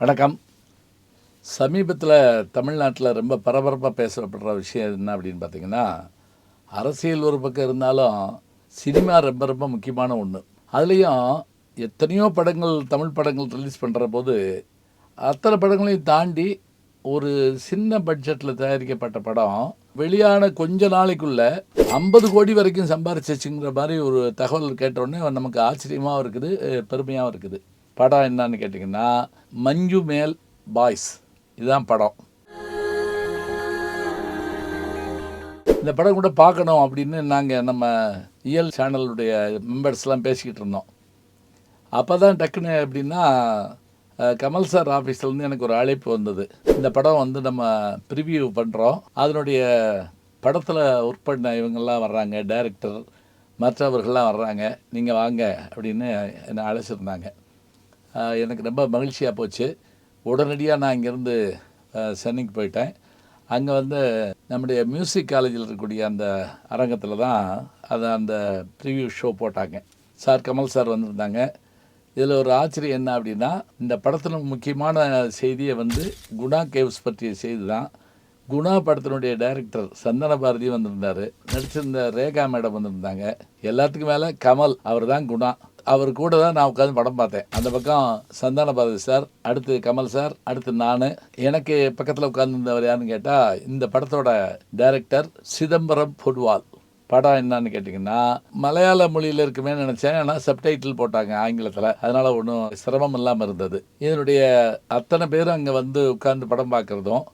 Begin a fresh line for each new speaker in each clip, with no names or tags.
வணக்கம். சமீபத்தில் தமிழ்நாட்டில் ரொம்ப பரபரப்பாக பேசப்படுற விஷயம் என்ன அப்படின்னு பார்த்தீங்கன்னா அரசியல் ஒரு பக்கம் இருந்தாலும் சினிமா ரொம்ப ரொம்ப முக்கியமான ஒன்று அதுலேயும் எத்தனையோ படங்கள் தமிழ் படங்கள் ரிலீஸ் பண்ணுற போது அத்தனை படங்களையும் தாண்டி ஒரு சின்ன பட்ஜெட்டில் தயாரிக்கப்பட்ட படம் வெளியான கொஞ்ச நாளைக்குள்ளே ஐம்பது கோடி வரைக்கும் சம்பாரிச்சிச்சுங்கிற மாதிரி ஒரு தகவல் கேட்டவுடனே நமக்கு ஆச்சரியமாகவும் இருக்குது பெருமையாகவும் இருக்குது. படம் என்னன்னு கேட்டிங்கன்னா மஞ்சு மேல் பாய்ஸ். இதுதான் படம். இந்த படம் கூட பார்க்கணும் அப்படின்னு நாங்கள் நம்ம இயல் சேனலுடைய மெம்பர்ஸ்லாம் பேசிக்கிட்டு இருந்தோம். அப்போ தான் டக்குன்னு எப்படின்னா கமல் சார் ஆஃபீஸ்லேருந்து எனக்கு ஒரு அழைப்பு வந்தது. இந்த படம் வந்து நம்ம ப்ரிவியூ பண்ணுறோம் அதனுடைய படத்தில் ஒர்க் பண்ண இவங்கெல்லாம் வர்றாங்க டைரக்டர் மற்றவர்கள்லாம் வர்றாங்க. நீங்கள் வாங்க அப்படின்னு என்னை அழைச்சிருந்தாங்க. எனக்கு ரொம்ப மகிழ்ச்சியாக போச்சு. உடனடியாக நான் இங்கேருந்து சென்னைக்கு போயிட்டேன். அங்கே வந்து நம்முடைய மியூசிக் காலேஜில் இருக்கக்கூடிய அந்த அரங்கத்தில் தான் அதை அந்த ப்ரிவியூ ஷோ போட்டாங்க. சார் கமல் சார் வந்திருந்தாங்க. இதில் ஒரு ஆச்சரியம் என்ன அப்படின்னா இந்த படத்தில் முக்கியமான செய்தியை வந்து குணா கேவ்ஸ் பற்றிய செய்தி தான். குணா படத்தினுடைய டைரக்டர் சந்தன பாரதி வந்திருந்தார். நடிச்சிருந்த ரேகா மேடம் வந்திருந்தாங்க. எல்லாத்துக்கும் மேலே கமல் அவர் தான் குணா. அவர் கூட தான் நான் உட்காந்து படம் பார்த்தேன். அந்த பக்கம் சந்தான பாரதி சார் அடுத்து கமல் சார் அடுத்து நான். எனக்கு பக்கத்தில் உட்காந்துருந்தவர் யாருன்னு கேட்டால் இந்த படத்தோட டைரக்டர் சிதம்பரம் பொட்வால். படம் என்னன்னு கேட்டிங்கன்னா மலையாள மொழியில் இருக்குமே நினச்சேன். ஆனால் சப்டைட்டில் போட்டாங்க ஆங்கிலத்தில். அதனால் ஒன்றும் சிரமம் இல்லாமல் இருந்தது. இதனுடைய அத்தனை பேரும் அங்கே வந்து உட்காந்து படம் பார்க்குறதும்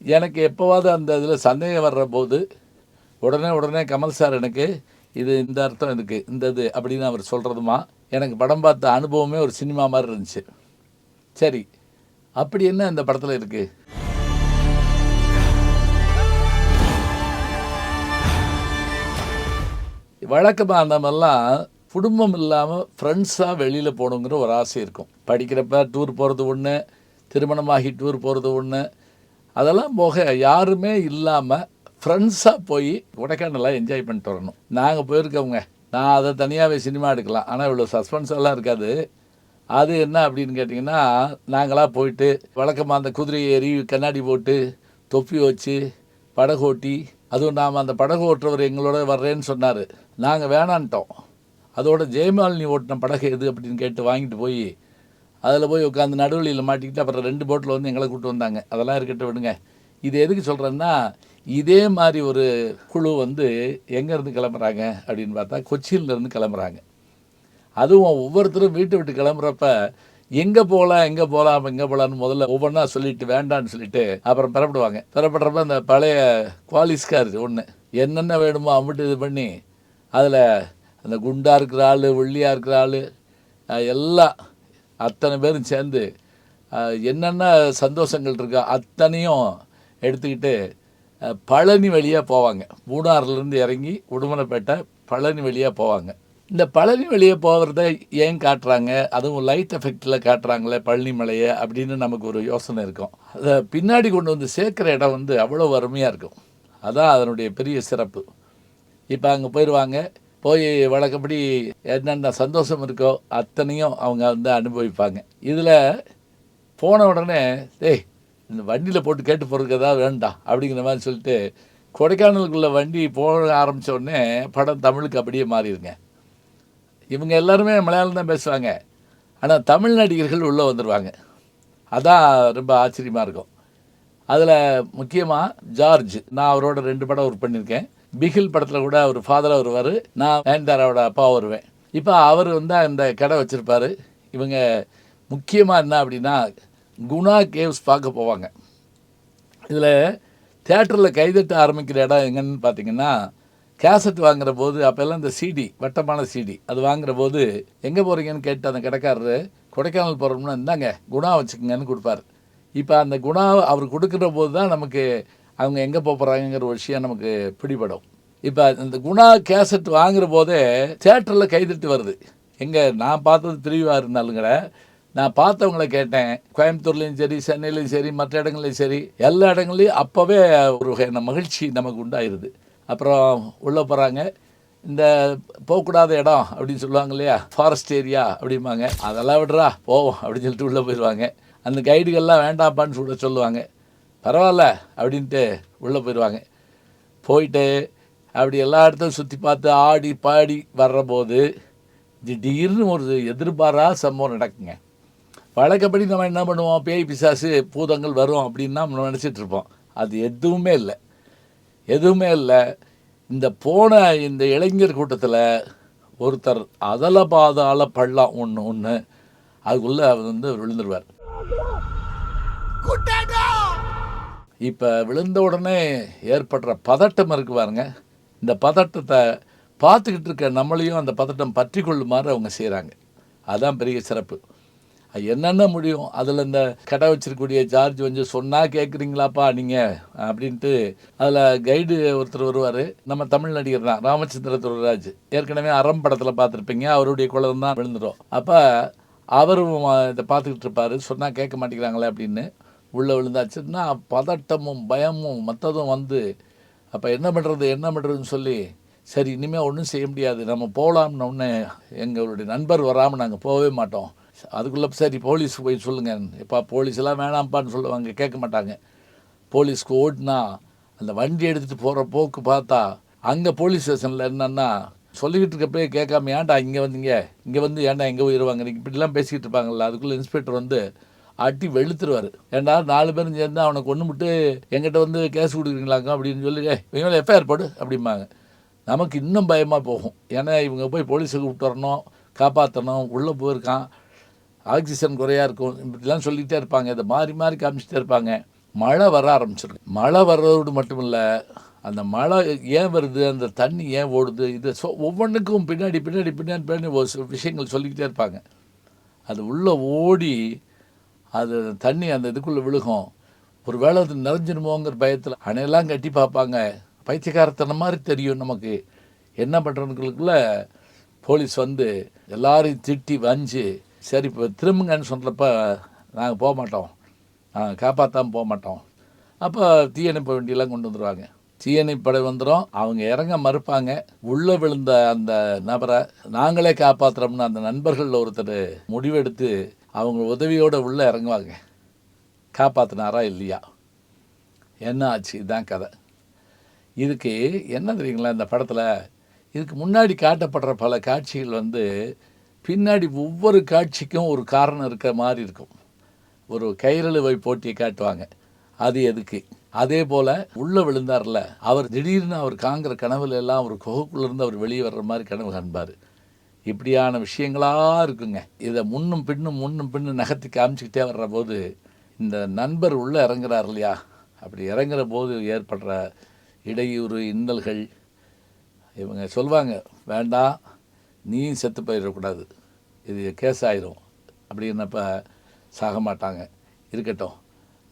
எனக்கு எப்போவாவது அந்த இதில் சந்தேகம் வர்ற போது உடனே உடனே கமல் சார் எனக்கு இது இந்த அர்த்தம் இதுக்கு. இந்த இது அப்படின்னு அவர் சொல்கிறதுமா எனக்கு படம் பார்த்த அனுபவமே ஒரு சினிமா மாதிரி இருந்துச்சு. சரி. அப்படி என்ன இந்த படத்தில் இருக்குது வழக்கமாக நம்மெல்லாம் குடும்பம் இல்லாமல் ஃப்ரெண்ட்ஸாக வெளியில் போகணுங்கிற ஒரு ஆசை இருக்கும். படிக்கிறப்ப டூர் போகிறது ஒன்று திருமணமாகி டூர் போகிறது ஒன்று அதெல்லாம் போக யாருமே இல்லாமல் ஃப்ரெண்ட்ஸாக போய் கொடைக்கானலாம் என்ஜாய் பண்ணிட்டு வரணும். நாங்கள் போயிருக்கவங்க. நான் அதை தனியாகவே சினிமா எடுக்கலாம். ஆனால் இவ்வளோ சஸ்பென்ஸ் எல்லாம் இருக்காது. அது என்ன அப்படின்னு கேட்டிங்கன்னா நாங்களாக போயிட்டு வழக்கமாக அந்த குதிரை ஏறி கண்ணாடி போட்டு தொப்பி வச்சு படகு ஓட்டி அதுவும் நாம் அந்த படகு ஓட்டுறவர் எங்களோட வர்றேன்னு சொன்னார். நாங்கள் வேணான்ட்டோம். அதோட ஜெயமாலினி ஓட்டின படகு எது அப்படின்னு கேட்டு வாங்கிட்டு போய் அதில் போய் உட்காந்து நடுவழியில் மாட்டிக்கிட்டு அப்புறம் ரெண்டு போட்டில் வந்து எங்களை கூப்பிட்டு வந்தாங்க. அதெல்லாம் இருக்கட்டும் விடுங்க. இது எதுக்கு சொல்கிறேன்னா இதே மாதிரி ஒரு குழு வந்து எங்கேருந்து கிளம்புறாங்க அப்படின்னு பார்த்தா கொச்சியிலேருந்து கிளம்புறாங்க. அதுவும் ஒவ்வொருத்தரும் வீட்டை விட்டு கிளம்புறப்ப எங்கே போகலாம் எங்கே போகலாம் எங்கே போகலான்னு முதல்ல ஒவ்வொன்றா சொல்லிட்டு வேண்டான்னு சொல்லிட்டு அப்புறம் பெறப்படுவாங்க. பெறப்படுறப்ப அந்த பழைய குவாலிஸ்கார் ஒன்று என்னென்ன வேணுமோ அம்பிட்டு இது பண்ணி அதில் அந்த குண்டாக இருக்கிற ஆள் ஒல்லியாக இருக்கிற ஆள் எல்லாம் அத்தனை பேரும் சேர்ந்து என்னென்ன சந்தோஷங்கள் இருக்கோ அத்தனையும் எடுத்துக்கிட்டு பழனி வழியாக போவாங்க. மூணாறுலேருந்து இறங்கி உடுமலைப்பேட்டை பழனி வழியாக போவாங்க. இந்த பழனி வழியாக போகிறத ஏன் காட்டுறாங்க? அதுவும் லைட் எஃபெக்டில் காட்டுறாங்களே பழனி மலையை அப்படின்னு நமக்கு ஒரு யோசனை இருக்கும். அதை பின்னாடி கொண்டு வந்து சேர்க்குற இடம் வந்து அவ்வளோ அருமையாக இருக்கும். அதான் அதனுடைய பெரிய சிறப்பு. இப்போ அங்கே போயிடுவாங்க போய் வழக்கப்படி என்னென்ன சந்தோஷம் இருக்கோ அத்தனையும் அவங்க வந்து அனுபவிப்பாங்க. இதில் போன உடனே டேய் இந்த வண்டியில் போட்டு கேட்டு போகிறதுக்கு ஏதாவது வேண்டாம் அப்படிங்கிற மாதிரி சொல்லிட்டு கொடைக்கானலுக்குள்ளே வண்டி போக ஆரம்பிச்ச உடனே படம் தமிழுக்கு அப்படியே மாறிடுங்க. இவங்க எல்லாருமே மலையாளம் தான் பேசுவாங்க. ஆனால் தமிழ் நடிகர்கள் உள்ளே வந்துடுவாங்க அதான் ரொம்ப ஆச்சரியமாக இருக்கும். அதில் முக்கியமாக ஜார்ஜ் நான் அவரோட ரெண்டு படம் ஒர்க் பண்ணியிருக்கேன். பிகில் படத்தில் கூட அவர் ஃபாதராக வருவார் நான் நயன்தாராவோட அப்பா வருவேன். இப்போ அவர் வந்து அந்த கடை வச்சுருப்பாரு. இவங்க முக்கியமாக என்ன அப்படின்னா குணா கேவ்ஸ் பார்க்க போவாங்க. இதில் தேட்டரில் கைதட்ட ஆரம்பிக்கிற இடம் எங்கன்னு பார்த்தீங்கன்னா கேசட் வாங்குகிற போது அப்போல்லாம் இந்த சிடி வட்டமான சிடி அது வாங்குகிற போது எங்கே போகிறீங்கன்னு கேட்டு அந்த கடைக்காரரு கொடைக்கானல் போகிறோம்னா இந்தாங்க குணா வச்சுக்கோங்கன்னு கொடுப்பாரு. இப்போ அந்த குணா அவர் கொடுக்குற போது தான் நமக்கு அவங்க எங்கே போக போகிறாங்கிற ஒரு விஷயம் நமக்கு பிடிபடும். இப்போ இந்த குணா கேசட் வாங்குகிற போதே தேட்டரில் கைதட்டு வருது. எங்கே நான் பார்த்தது பிரிவாக இருந்தாலும் கூட நான் பார்த்தவங்கள கேட்டேன். கோயம்புத்தூர்லேயும் சரி சென்னையிலையும் சரி மற்ற இடங்கள்லையும் சரி எல்லா இடங்கள்லையும் அப்போவே ஒரு வகையான மகிழ்ச்சி நமக்கு உண்டாயிருது. அப்புறம் உள்ளே போகிறாங்க இந்த போகக்கூடாத இடம் அப்படின்னு சொல்லுவாங்க இல்லையா? ஃபாரஸ்ட் ஏரியா அப்படிம்பாங்க. அதெல்லாம் விடுறா போவோம் அப்படின்னு சொல்லிட்டு உள்ளே போயிடுவாங்க அந்த கைடுகள்லாம் வேண்டாப்பான்னு சொல்ல சொல்லுவாங்க. பரவாயில்ல அப்படின்ட்டு உள்ளே போயிடுவாங்க போயிட்டு அப்படி எல்லா இடத்தையும் சுற்றி பார்த்து ஆடி பாடி வர்றபோது திடீர்னு ஒரு எதிர்பாரா சம்பவம் நடக்குங்க. வழக்கப்படி நம்ம என்ன பண்ணுவோம்? பேய் பிசாசு பூதங்கள் வரும் அப்படின்னு நம்ம நினச்சிட்டு இருப்போம். அது எதுவுமே இல்லை. எதுவுமே இல்லை. இந்த போன இந்த இளைஞர் கூட்டத்தில் ஒருத்தர் அதல பாதாள பள்ளம் ஒன்று ஒன்று அதுக்குள்ளே அவர் வந்து விழுந்துருவார். இப்போ விழுந்த உடனே ஏற்படுற பதட்டம் இருக்கு பாருங்க. இந்த பதட்டத்தை பார்த்துக்கிட்டு இருக்க நம்மளையும் அந்த பதட்டம் பற்றி கொள்ளுமாறு அவங்க செய்கிறாங்க அதான் பெரிய சிறப்பு. என்னென்ன முடியும்? அதில் இந்த கடை வச்சிருக்கக்கூடிய ஜார்ஜ் வந்து சொன்னால் கேட்குறீங்களாப்பா நீங்கள் அப்படின்ட்டு அதில் கைடு ஒருத்தர் வருவார். நம்ம தமிழ் நடிகர் தான் ராமச்சந்திர துரராஜ் ஏற்கனவே அறம் படத்தில் பார்த்துருப்பீங்க அவருடைய குழந்தை தான் விழுந்துடும் அப்போ அவரும் இதை பார்த்துக்கிட்டு இருப்பார் சொன்னால் கேட்க மாட்டேங்கிறாங்களே அப்படின்னு. உள்ளே விழுந்தாச்சுன்னா பதட்டமும் பயமும் மற்றதும் வந்து அப்போ என்ன பண்ணுறது என்ன பண்ணுறதுன்னு சொல்லி சரி இனிமேல் ஒன்றும் செய்ய முடியாது நம்ம போகலாம்னு ஒன்று எங்களுடைய நண்பர் வராமல் நாங்கள் போகவே மாட்டோம். அதுக்குள்ளே சரி போலீஸுக்கு போய் சொல்லுங்கள் எப்பா போலீஸ்லாம் வேணாம்ப்பான்னு சொல்லுவாங்க கேட்க மாட்டாங்க. போலீஸ்க்கு ஓடினா அந்த வண்டி எடுத்துகிட்டு போகிற போக்கு பார்த்தா அங்கே போலீஸ் ஸ்டேஷனில் என்னன்னா சொல்லிக்கிட்டு இருக்கப்பே கேட்காம ஏன்டா இங்கே வந்தீங்க? இங்கே வந்து ஏன்டா எங்கே போயிடுவாங்க நீங்கள் இப்படிலாம் பேசிக்கிட்டு இருப்பாங்கல்ல அதுக்குள்ளே இன்ஸ்பெக்டர் வந்து அட்டி வெளுத்துருவார். ஏன்டா நாலு பேரும் சேர்ந்து அவனை கொண்டு விட்டு எங்கிட்ட வந்து கேஸ் கொடுக்குறீங்களாங்க அப்படின்னு சொல்லி "ஏய், எஃப்ஐஆர் போடு அப்படிம்பாங்க. நமக்கு இன்னும் பயமாக போகும். ஏன்னா இவங்க போய் போலீஸை கூப்பிட்டு வரணும் காப்பாற்றணும் உள்ளே போயிருக்கான். ஆக்சிஜன் குறையாக இருக்கும் இப்படிலாம் சொல்லிகிட்டே இருப்பாங்க. இதை மாறி மாறி காமிச்சிட்டே இருப்பாங்க. மழை வர ஆரம்பிச்சிருக்கு மழை வர்றதோடு மட்டும் இல்லை அந்த மழை ஏன் வருது அந்த தண்ணி ஏன் ஓடுது இது சொ ஒவ்வொன்றுக்கும் பின்னாடி பின்னாடி பின்னாடி பின்னாடி ஒரு சில விஷயங்கள் சொல்லிக்கிட்டே இருப்பாங்க. அது உள்ளே ஓடி அது தண்ணி அந்த இதுக்குள்ளே விழுகும். ஒரு வேளை அது நிறைஞ்சிருமோங்கிற பயத்தில் அணையெல்லாம் கட்டி பார்ப்பாங்க. பைத்தியக்காரத்தனம் மாதிரி தெரியும் நமக்கு. என்ன பண்ணுறதுக்குள்ள போலீஸ் வந்து எல்லாரையும் திட்டி வஞ்சு சரி இப்போ திரும்புங்கன்னு சொல்கிறப்ப நாங்கள் போக மாட்டோம். காப்பாற்றாமல் போக மாட்டோம். அப்போ தீயணைப்பு வண்டியெல்லாம் கொண்டு வந்துடுவாங்க தீயணைப்படை படை வந்துடும் அவங்க இறங்க மறுப்பாங்க. உள்ளே விழுந்த அந்த நபரை நாங்களே காப்பாற்றுறோம்னு அந்த நண்பர்களில் ஒருத்தர் முடிவெடுத்து அவங்க உதவியோடு உள்ளே இறங்குவாங்க. காப்பாற்றினாரா இல்லையா? என்ன ஆச்சு? இதுதான் கதை. இதுக்கு என்ன தெரியுங்களா இந்த படத்தில்? இதுக்கு முன்னாடி காட்டப்படுற பல காட்சிகள் வந்து பின்னாடி ஒவ்வொரு காட்சிக்கும் ஒரு காரணம் இருக்கிற மாதிரி இருக்கும். ஒரு கயிறழுவை போட்டியை காட்டுவாங்க. அது எதுக்கு? அதே போல் உள்ளே விழுந்தார்ல அவர் திடீர்னு அவர் காங்கிற கனவுல எல்லாம் அவர் குகைக்குள்ளேருந்து அவர் வெளியே வர்ற மாதிரி கனவு காண்பார். இப்படியான விஷயங்களாக இருக்குங்க. இதை முன்னும் பின்னும் முன்னும் பின்னும் நகர்த்தி காமிச்சிக்கிட்டே வர்ற போது இந்த நண்பர் உள்ளே இறங்குறார் இல்லையா? அப்படி இறங்குற போது ஏற்படுற இடையூறு இன்னல்கள் இவங்க சொல்லுவாங்க வேண்டாம் நீயும் செத்து போயிடக்கூடாது. இது கேஸ் ஆயிரும் அப்படின்னப்ப சாக மாட்டாங்க. இருக்கட்டும்.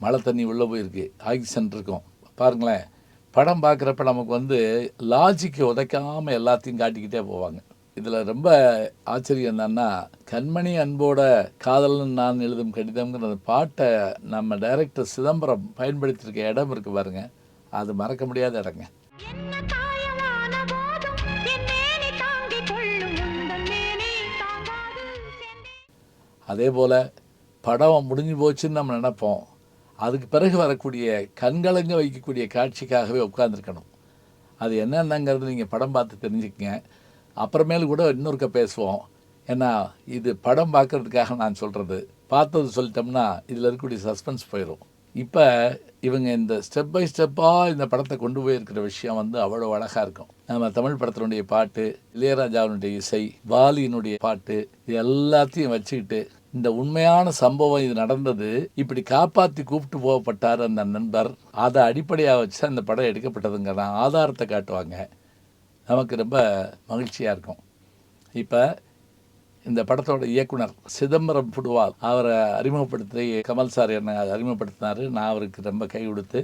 மழை தண்ணி உள்ளே போயிருக்கு. ஆக்சிஜன் இருக்கும். பாருங்களேன். படம் பார்க்குறப்ப நமக்கு வந்து லாஜிக்கு உதைக்காமல் எல்லாத்தையும் காட்டிக்கிட்டே போவாங்க. இதில் ரொம்ப ஆச்சரியம் என்னன்னா கண்மணி அன்போட காதலன் நான் எழுதும் கடிதம்ங்கிற பாட்டை நம்ம டைரக்டர் சிதம்பரம் பயன்படுத்தியிருக்க இடம் இருக்கு பாருங்க. அது மறக்க முடியாத இடங்க. அதே போல் படம் முடிஞ்சு போச்சுன்னு நம்ம நினப்போம். அதுக்கு பிறகு வரக்கூடிய கண்கலங்க வைக்கக்கூடிய காட்சிக்காகவே உட்காந்துருக்கணும் அது என்னென்னங்கிறது நீங்கள் படம் பார்த்து தெரிஞ்சுக்கங்க. அப்புறமேலு கூட இன்னொருக்க பேசுவோம். ஏன்னா இது படம் பார்க்கறதுக்காக நான் சொல்கிறது பார்த்தது சொல்லிட்டோம்னா இதில் இருக்கக்கூடிய சஸ்பென்ஸ் போயிடும் இப்போ இவங்க இந்த ஸ்டெப் பை ஸ்டெப்பாக இந்த படத்தை கொண்டு போயிருக்கிற விஷயம் வந்து அவ்வளோ அழகாக இருக்கும். நம்ம தமிழ் படத்தினுடைய பாட்டு இளையராஜாவினுடைய இசை வாலியினுடைய பாட்டு இது எல்லாத்தையும் வச்சுக்கிட்டு இந்த உண்மையான சம்பவம் இது நடந்தது. இப்படி காப்பாற்றி கூப்பிட்டு போகப்பட்டார் அந்த நண்பர். அதை அடிப்படையாக வச்சு அந்த படம் எடுக்கப்பட்டதுங்கிற ஆதாரத்தை காட்டுவாங்க. நமக்கு ரொம்ப மகிழ்ச்சியாக இருக்கும். இப்போ இந்த படத்தோட இயக்குனர் சிதம்பரம் புடுவால் அவரை அறிமுகப்படுத்தி கமல் சார் என்னை அறிமுகப்படுத்தினார். நான் அவருக்கு ரொம்ப கை கொடுத்து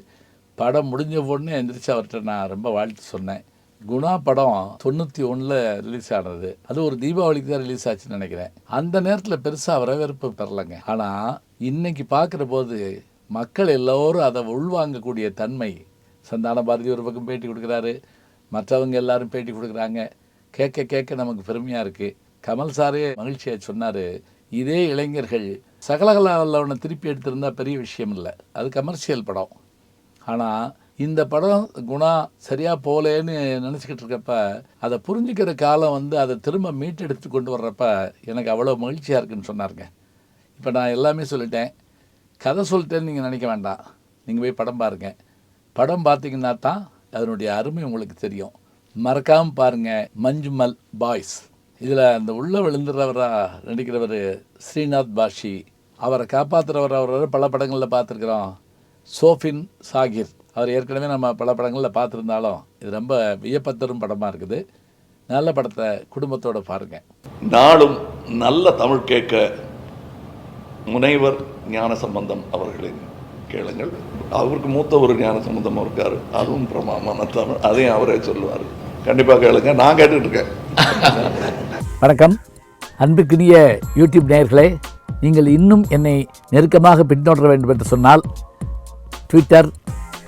படம் முடிஞ்ச உடனே எந்திரிச்சு அவர்கிட்ட நான் ரொம்ப வாழ்த்து சொன்னேன். குணா படம் தொண்ணூற்றி ஒன்றில் ரிலீஸ் ஆனது. அது ஒரு தீபாவளிக்கு தான் ரிலீஸ் ஆச்சுன்னு நினைக்கிறேன். அந்த நேரத்தில் பெருசாக வரவேற்பு பெறலைங்க. ஆனால் இன்னைக்கு பார்க்குற போது மக்கள் எல்லோரும் அதை உள்வாங்கக்கூடிய தன்மை. சந்தான பாரதி ஒரு பக்கம் பேட்டி கொடுக்குறாரு. மற்றவங்க எல்லாரும் பேட்டி கொடுக்குறாங்க. கேட்க கேட்க நமக்கு பெருமையாக இருக்குது கமல் சாரே மகிழ்ச்சியாக சொன்னார். இதே இளைஞர்கள் சகலகலாவல்லவனை திருப்பி எடுத்திருந்தால் பெரிய விஷயம் இல்லை. அது கமர்ஷியல் படம். ஆனால் இந்த படம் குணா சரியாக போகலேன்னு நினச்சிக்கிட்டு இருக்கப்ப அதை புரிஞ்சுக்கிற காலம் வந்து அதை திரும்ப மீட்டெடுத்து கொண்டு வர்றப்ப எனக்கு அவ்வளோ மகிழ்ச்சியாக இருக்குன்னு சொன்னாருங்க. இப்போ நான் எல்லாமே சொல்லிட்டேன். கதை சொல்லிட்டேன்னு நீங்கள் நினைக்க வேண்டாம். நீங்கள் போய் படம் பாருங்கள் படம் பார்த்தீங்கன்னா தான் அதனுடைய அருமை உங்களுக்கு தெரியும். மறக்காமல் பாருங்கள் மஞ்சுமல் பாய்ஸ். இதில் அந்த உள்ள விழுந்துறவராக நடிக்கிறவர் ஸ்ரீநாத் பாஷி. அவரை காப்பாற்றுறவர் அவர் பல படங்களில் பார்த்துருக்குறோம். சோஃபின் சாகிர். அவர் ஏற்கனவே நம்ம பல படங்களில் பார்த்துருந்தாலும் இது ரொம்ப வியப்பத்தரும் படமாக இருக்குது. நல்ல படத்தை குடும்பத்தோடு பாருங்கள்
நாளும் நல்ல தமிழ் கேட்க முனைவர் ஞான சம்பந்தம் அவர்களின் கேளுங்கள். அவருக்கு மூத்த ஒரு ஞான சம்பந்தம் இருக்கார். அதுவும் பிரமாமான தமிழ். அதையும் அவரே சொல்லுவார். கண்டிப்பாக கேளுங்க. நான் கேட்டுட்டு இருக்கேன்.
வணக்கம். அன்புக்குரிய யூடியூப் நேயர்களே நீங்கள் இன்னும் என்னை நெருக்கமாக பின்தொடர வேண்டும் என்று சொன்னால் ட்விட்டர்